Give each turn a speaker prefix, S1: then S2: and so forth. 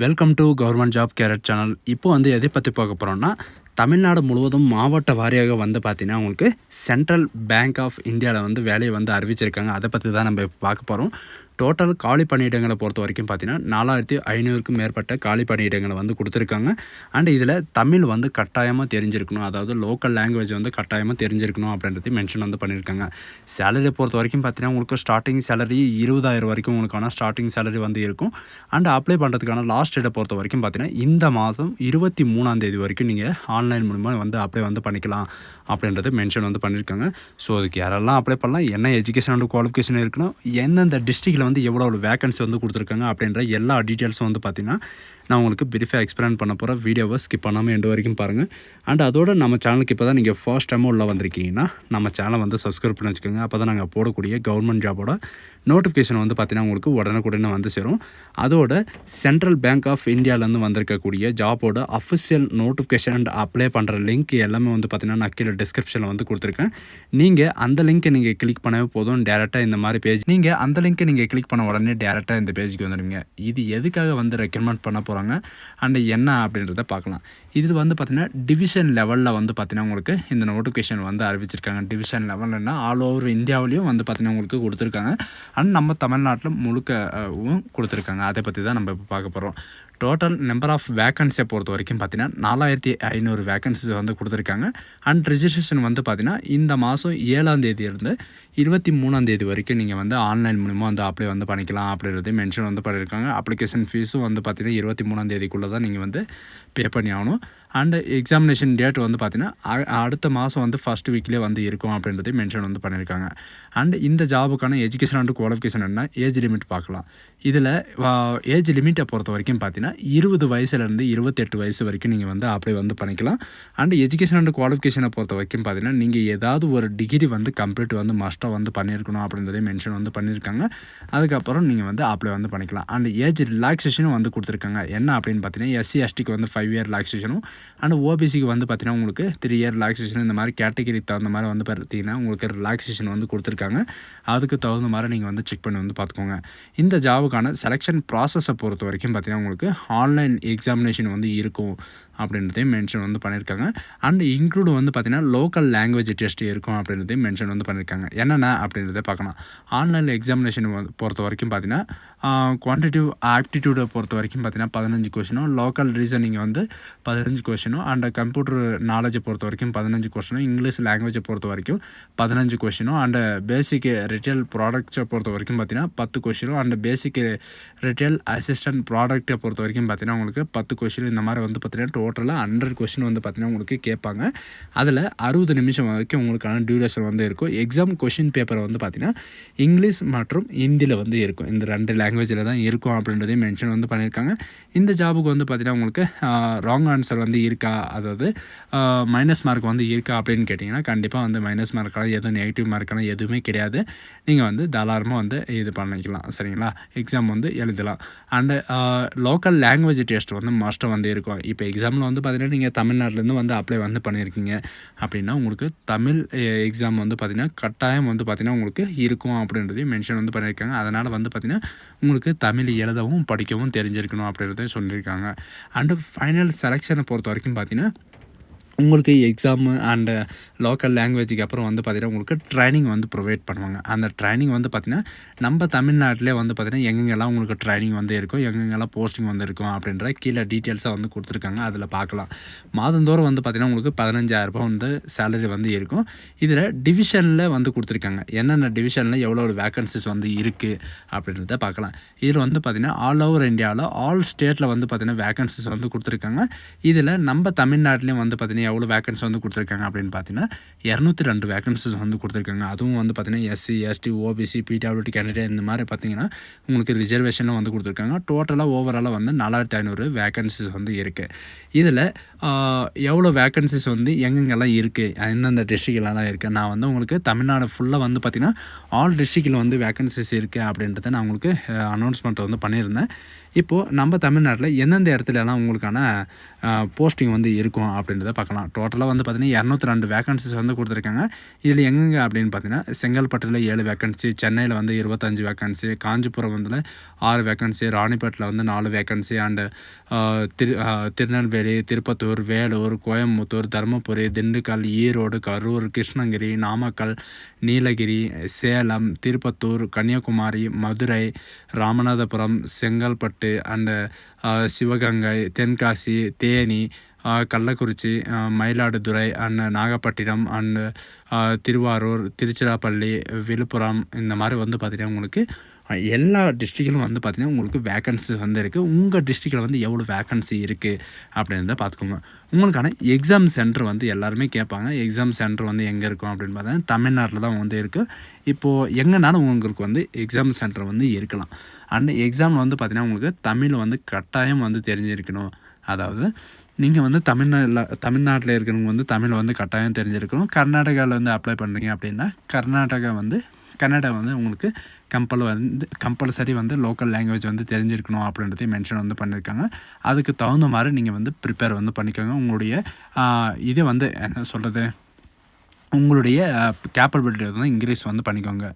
S1: Welcome to government job career channel இப்போ வந்து எதை பற்றி பார்க்க போகிறோம்னா தமிழ்நாடு முழுவதும் மாவட்ட வாரியாக வந்து பார்த்தீங்கன்னா உங்களுக்கு சென்ட்ரல் பேங்க் ஆஃப் இந்தியாவில் வந்து வேலையை வந்து அறிவிச்சிருக்காங்க. அதை பற்றி தான் நம்ம இப்போ பார்க்க போகிறோம் டோட்டல் காலி பணியிடங்களை பொறுத்த வரைக்கும் பார்த்தீங்கன்னா நாலாயிரத்தி ஐநூறுக்கும் மேற்பட்ட காலி பணியிடங்களை வந்து கொடுத்துருக்காங்க. அண்ட் இதில் தமிழ் வந்து கட்டாயமாக தெரிஞ்சிருக்கணும். அதாவது லோக்கல் லாங்குவேஜ் வந்து கட்டாயமாக தெரிஞ்சிருக்கணும் அப்படின்றது மென்ஷன் வந்து பண்ணியிருக்காங்க. சேலரி பொறுத்த வரைக்கும் பார்த்தீங்கன்னா உங்களுக்கு ஸ்டார்டிங் சேலரி இருபதாயிரம் வரைக்கும் உங்களுக்கான ஸ்டார்டிங் சேலரி வந்து இருக்கும். அண்ட் அப்ளை பண்ணுறதுக்கான லாஸ்ட் டேட்டை பொறுத்த வரைக்கும் பார்த்தீங்கன்னா இந்த மாதம் இருபத்தி மூணாந்தேதி வரைக்கும் நீங்கள் ஆன்லைன் மூலிமா வந்து அப்ளை வந்து பண்ணிக்கலாம் அப்படின்றது மென்ஷன் வந்து பண்ணியிருக்காங்க. ஸோ அதுக்கு யாரெல்லாம் அப்ளை பண்ணலாம் என்ன எஜுகேஷன் அண்ட் குவாலிஃபிகேஷன் இருக்கணும் எந்தெந்த டிஸ்ட்ரிக்டில் வந்து எவ்வளோ வேகன்சி வந்து கொடுத்துருக்காங்க அப்படின்ற எல்லா டீட்டெயில்ஸும் வந்து பார்த்திங்கன்னா நான் உங்களுக்கு பிரீஃபாக எக்ஸ்பிளைன் பண்ண போகிற வீடியோவை ஸ்கிப் பண்ணாமல் எண்டு வரைக்கும் பாருங்கள் அண்ட் அதோட நம்ம சேனலுக்கு இப்போ தான் நீங்கள் ஃபர்ஸ்ட் டைமும் உள்ளே வந்திருக்கீங்கன்னா நம்ம சேனலை வந்து சப்ஸ்கிரைப் பண்ணி வச்சுக்கோங்க. அப்போ தான் நாங்கள் போடக்கூடிய கவர்மெண்ட் ஜாபோட நோட்டிஃபிகேஷன் வந்து பார்த்தீங்கன்னா உங்களுக்கு உடனுக்குடனே வந்து சேரும். அதோட சென்ட்ரல் பேங்க் ஆஃப் இந்தியாவிலேருந்து வந்திருக்கக்கூடிய ஜாபோட அஃபிஷியல் நோட்டிஃபிகேஷன் அண்ட் அப்ளை பண்ணுற லிங்க் எல்லாமே வந்து பார்த்தீங்கன்னா நான் கீழே டிஸ்கிரிப்ஷனில் வந்து கொடுத்துருக்கேன். நீங்கள் அந்த லிங்க்கை நீங்கள் கிளிக் பண்ணவே போதும். டேரெக்டாக இந்த மாதிரி பேஜ் நீங்கள் அந்த லிங்க்கை நீங்கள் கிளிக் பண்ண உடனே டேரெக்டாக இந்த பேஜுக்கு வந்துடுவீங்க இது எதுக்காக வந்து ரெக்கமெண்ட் பண்ண போகிறாங்க அண்ட் என்ன அப்படின்றத பார்க்கலாம். இது வந்து பார்த்திங்கன்னா டிவிஷன் லெவலில் வந்து பார்த்திங்கன்னா உங்களுக்கு இந்த நோட்டிஃபிகேஷன் வந்து அறிவிச்சிருக்காங்க. டிவிஷன் லெவல்லன்னா ஆல் ஓவர் இந்தியாவிலையும் வந்து பார்த்திங்கன்னா உங்களுக்கு கொடுத்துருக்காங்க. அண்ட் நம்ம தமிழ்நாட்டில் முழுக்கவும் கொடுத்துருக்காங்க. அதை பற்றி தான் நம்ம இப்போ பார்க்க போகிறோம் டோட்டல் நம்பர் ஆஃப் வேக்கன்சியை பொறுத்த வரைக்கும் பார்த்தீங்கன்னா நாலாயிரத்தி ஐநூறு வேக்கன்சிஸ் வந்து கொடுத்துருக்காங்க. அண்ட் ரிஜிஸ்ட்ரேஷன் வந்து பார்த்திங்கன்னா இந்த மாதம் ஏழாம் தேதியிலிருந்து இருபத்தி மூணாம் தேதி வரைக்கும் நீங்கள் வந்து ஆன்லைன் மூலிமா வந்து அப்ளை வந்து பண்ணிக்கலாம் அப்படின்றது மென்ஷன் வந்து பண்ணியிருக்காங்க அப்ளிகேஷன் ஃபீஸும் வந்து பார்த்திங்கன்னா இருபத்தி மூணாம் தேதிக்குள்ளே தான் நீங்கள் வந்து பே பண்ணி ஆகணும். அண்டு எக்ஸாமினேஷன் டேட் வந்து பார்த்தீங்கன்னா அ- அடுத்த மாதம் வந்து ஃபஸ்ட் வீக்லேயே வந்து இருக்கும் அப்படின்றது மென்ஷன் வந்து பண்ணியிருக்காங்க அண்டு இந்த ஜாபுக்கான எஜுகேஷன் அண்டு குவாலிஃபிகேஷன் என்ன? ஏஜ் லிமிட் பார்க்கலாம். இதில் ஏஜ் லிமிட்டை பொறுத்த வரைக்கும் பார்த்தீங்கன்னா இருபது வயசுலேருந்து இருபத்தெட்டு வயசு வரைக்கும் நீங்கள் வந்து அப்ளை வந்து பண்ணிக்கலாம். அண்டு எஜுகேஷன் அண்ட் குவாலிஃபிகேஷனை பொறுத்த வரைக்கும் பார்த்தீங்கன்னா நீங்கள் ஏதாவது ஒரு டிகிரி வந்து கம்ப்ளீட் வந்து மஸ்ட்டாக வந்து பண்ணியிருக்கணும் அப்படின்றதே மென்ஷன் வந்து பண்ணியிருக்காங்க. அதுக்கப்புறம் நீங்கள் வந்து அப்ளை வந்து பண்ணிக்கலாம். அண்ட் ஏஜ் ரிலாக்ஸேஷனும் வந்து கொடுத்துருக்காங்க. என்ன அப்படின்னு பார்த்தீங்கன்னா எஸ்சி எஸ்டிக்கு வந்து ஃபைவ் இயர் ரிலாக்ஸேஷனும் அண்ட் ஓபிசிக்கு வந்து பார்த்தீங்கன்னா உங்களுக்கு த்ரீ இயர் ரிலாக்ஸேஷன் இந்த மாதிரி கேட்டகரி தகுந்த மாதிரி வந்து பார்த்தீங்கன்னா உங்களுக்கு ரிலாக்ஸேஷன் வந்து கொடுத்துருக்காங்க. அதுக்கு தகுந்த மாதிரி நீங்கள் வந்து செக் பண்ணி வந்து பார்த்துக்கோங்க. இந்த ஜாபுக்கான செலெக்ஷன் ப்ராசஸை பொறுத்த வரைக்கும் பார்த்தீங்கன்னா உங்களுக்கு ஆன்லைன் எக்ஸாமினேஷன் வந்து இருக்கும். அப்படின்றதையும் மென்ஷன் வந்து பண்ணியிருக்காங்க. அண்ட் இன்க்ளூடு வந்து பார்த்தீங்கன்னா லோக்கல் லாங்குவேஜ் டெஸ்ட் இருக்கும் அப்படின்றதையும் மென்ஷன் வந்து பண்ணியிருக்காங்க. என்னென்ன அப்படின்றத பார்க்கலாம். ஆன்லைன் எக்ஸாமினேஷன் பொறுத்த வரைக்கும் பார்த்தீங்கன்னா குவான்டிட்டிவ் ஆப்டிடியூடை பொறுத்த வரைக்கும் பார்த்தீங்கன்னா பதினஞ்சு கொஷினும் லோக்கல் ரீசனிங் வந்து பதினஞ்சு கொஷினும் அண்ட் கம்ப்யூட்டர் நாலேஜை பொறுத்த வரைக்கும் பதினஞ்சு கொஷினும் இங்கிலீஷ் லாங்குவேஜை பொறுத்த வரைக்கும் பதினஞ்சு கொஷினும் அண்ட் பேசிக் ரிட்டைல் ப்ராடக்ட்ஸை பொறுத்த வரைக்கும் பார்த்தீங்கன்னா பத்து கொஷினும் அண்ட் பேசிக் ரிட்டைல் அசிஸ்டன்ட் ப்ராடக்ட்டை பொறுத்த வரைக்கும் பார்த்தீங்கன்னா உங்களுக்கு பத்து கொஷின் இந்த மாதிரி வந்து பார்த்தீங்கன்னா டோட்டலாக ஹண்ட்ரட் கொஷின் வந்து பார்த்தீங்கன்னா உங்களுக்கு கேட்பாங்க. அதில் அறுபது நிமிஷம் வரைக்கும் உங்களுக்கான டியூரேஷன் வந்து இருக்கும். எக்ஸாம் கொஷின் பேப்பர் வந்து பார்த்தீங்கன்னா இங்கிலீஷ் மற்றும் ஹிந்தியில் வந்து இருக்கும். இந்த ரெண்டு லாங்குவேஜில் தான் இருக்கும் அப்படின்றதையும் மென்ஷன் வந்து பண்ணியிருக்காங்க. இந்த ஜாபுக்கு வந்து பார்த்தீங்கன்னா உங்களுக்கு ராங் ஆன்சர் வந்து இருக்கா? அதாவது மைனஸ் மார்க் வந்து இருக்கா அப்படின்னு கேட்டிங்கன்னா கண்டிப்பாக வந்து மைனஸ் மார்க்கெல்லாம் எதுவும் நெகட்டிவ் மார்க்கெல்லாம் எதுவுமே கிடையாது. நீங்கள் வந்து தாராளமாக வந்து இது பண்ணிக்கலாம். சரிங்களா? எக்ஸாம் வந்து எழுதலாம். அண்டு லோக்கல் லாங்குவேஜ் டெஸ்ட் வந்து மஸ்ட்டாக வந்து இருக்கும். இப்போ எக்ஸாம் எக்ஸாமில் வந்து பார்த்தீங்கன்னா நீங்கள் தமிழ்நாட்டிலேருந்து வந்து அப்ளை வந்து பண்ணியிருக்கீங்க அப்படின்னா உங்களுக்கு தமிழ் எக்ஸாம் வந்து பார்த்திங்கன்னா கட்டாயம் வந்து பார்த்திங்கன்னா உங்களுக்கு இருக்கும் அப்படின்றதையும் மென்ஷன் வந்து பண்ணியிருக்காங்க அதனால் வந்து பார்த்திங்கன்னா உங்களுக்கு தமிழ் எழுதவும் படிக்கவும் தெரிஞ்சிருக்கணும் அப்படின்றதையும் சொல்லியிருக்காங்க அண்டு ஃபைனல் செலெக்ஷனை பொறுத்த வரைக்கும் பார்த்தீங்கன்னா உங்களுக்கு எக்ஸாமு அண்டு லோக்கல் லாங்குவேஜுக்கு அப்புறம் வந்து பார்த்திங்கன்னா உங்களுக்கு ட்ரைனிங் வந்து ப்ரொவைட் பண்ணுவாங்க. அந்த ட்ரைனிங் வந்து பார்த்திங்கன்னா நம்ம தமிழ்நாட்டிலே வந்து பார்த்திங்கன்னா எங்கெங்கெல்லாம் உங்களுக்கு ட்ரைனிங் வந்து இருக்கும் எங்கெங்கெல்லாம் போஸ்டிங் வந்து இருக்கும் அப்படின்ற கீழே டீட்டெயில்ஸாக வந்து கொடுத்துருக்காங்க. அதில் பார்க்கலாம். மாதந்தோறும் வந்து பார்த்திங்கன்னா உங்களுக்கு பதினஞ்சாயிரரூபா வந்து சேலரி வந்து இருக்கும். இதில் டிவிஷனில் வந்து கொடுத்துருக்காங்க. என்னென்ன டிவிஷனில் எவ்வளோ வேக்கன்சிஸ் வந்து இருக்குது அப்படின்றத பார்க்கலாம். இதில் வந்து பார்த்திங்கன்னா ஆல் ஓவர் இந்தியாவில் ஆல் ஸ்டேட்டில் வந்து பார்த்திங்கன்னா வேக்கன்சிஸ் வந்து கொடுத்துருக்காங்க. இதில் நம்ம தமிழ்நாட்டிலையும் வந்து பார்த்திங்கன்னா எவ்வளோ வேக்கன்சி வந்து கொடுத்துருக்காங்க அப்படின்னு பார்த்தீங்கன்னா இரநூத்தி ரெண்டு வேக்கன்சிஸ் வந்து கொடுத்துருக்காங்க. அதுவும் வந்து பார்த்தீங்கன்னா SC ST OBC PWD candidate இந்த மாதிரி பார்த்தீங்கன்னா உங்களுக்கு ரிசர்வேஷனும் வந்து கொடுத்துருக்காங்க. டோட்டலாக ஓவராலாக வந்து நாலாயிரத்தி ஐநூறு வேக்கன்சிஸ் வந்து இருக்குது இதில் எவ்வளோ வேக்கன்சிஸ் வந்து எங்கெங்கெல்லாம் இருக்குது எந்தெந்த டிஸ்ட்ரிக்ட்லலாம் இருக்குது நான் வந்து உங்களுக்கு தமிழ்நாடு ஃபுல்லாக வந்து பார்த்திங்கன்னா ஆல் டிஸ்ட்ரிக்டில் வந்து வேக்கன்சிஸ் இருக்குது அப்படின்றத நான் உங்களுக்கு அனௌன்ஸ்மெண்ட் வந்து பண்ணியிருந்தேன். இப்போது நம்ம தமிழ்நாட்டில் எந்தெந்த இடத்துலலாம் உங்களுக்கான போஸ்டிங் வந்து இருக்கும் அப்படின்றத பார்க்கலாம். டோட்டலாக வந்து பார்த்திங்கன்னா இரநூத்தி ரெண்டு வேகன்சிஸ் வந்து கொடுத்துருக்காங்க. இதில் எங்கெங்க அப்படின்னு பார்த்தீங்கன்னா செங்கல்பட்டில் ஏழு வேகன்சி சென்னையில் வந்து இருபத்தஞ்சி வேகன்சி காஞ்சிபுரம் வந்து ஆறு வேகன்சி ராணிப்பேட்டில் வந்து நாலு vacancy and Thiru Tirunelveli Tirupathur Vellore Coimbatore Dharmapuri Dindigul Erode Karur Krishnagiri Namakkal Nilgiri Salem Tirupathur Kanyakumari Madurai Ramanathapuram Chengalpattu and Sivaganga Tenkasi Theni Kallakurichi Mayiladuthurai and Nagapattinam and Thiruvarur Tiruchirappalli Villupuram இந்த மாதிரி வந்து பார்த்திங்கன்னா உங்களுக்கு எல்லா டிஸ்ட்ரிக்டிலும் வந்து பார்த்திங்கன்னா உங்களுக்கு vacancy வந்து இருக்குது உங்கள் டிஸ்ட்ரிக்டில் வந்து எவ்வளோ வேக்கன்சி இருக்குது அப்படின்றத பார்த்துக்கோங்க உங்களுக்கான எக்ஸாம் சென்டர் வந்து எல்லாருமே கேட்பாங்க. எக்ஸாம் சென்டர் வந்து எங்கே இருக்கும் அப்படின்னு பார்த்தா தமிழ்நாட்டில் தான் வந்து இருக்குது இப்போது எங்கேனாலும் உங்களுக்கு வந்து எக்ஸாம் சென்டர் வந்து இருக்கலாம். அண்ட் எக்ஸாமில் வந்து பார்த்திங்கன்னா உங்களுக்கு தமிழ் வந்து கட்டாயம் வந்து தெரிஞ்சிருக்கணும். அதாவது நீங்கள் வந்து தமிழ்நாட்டில் தமிழ்நாட்டில் இருக்கிறவங்க வந்து தமிழ் வந்து கட்டாயம் தெரிஞ்சிருக்கணும். கர்நாடகாவில் வந்து அப்ளை பண்ணுறீங்க அப்படின்னா கர்நாடகா வந்து கன்னடா வந்து உங்களுக்கு கம்பல் வந்து கம்பல்சரி வந்து லோக்கல் லாங்குவேஜ் வந்து தெரிஞ்சிருக்கணும் அப்படின்றதையும் மென்ஷன் வந்து பண்ணியிருக்காங்க அதுக்கு தகுந்த மாதிரி நீங்கள் வந்து ப்ரிப்பேர் வந்து பண்ணிக்கோங்க. உங்களுடைய ஆஹ், இது வந்து என்ன சொல்கிறது உங்களுடைய கேப்பபிலிட்டி வந்து இன்க்ரீஸ் வந்து பண்ணிக்கோங்க.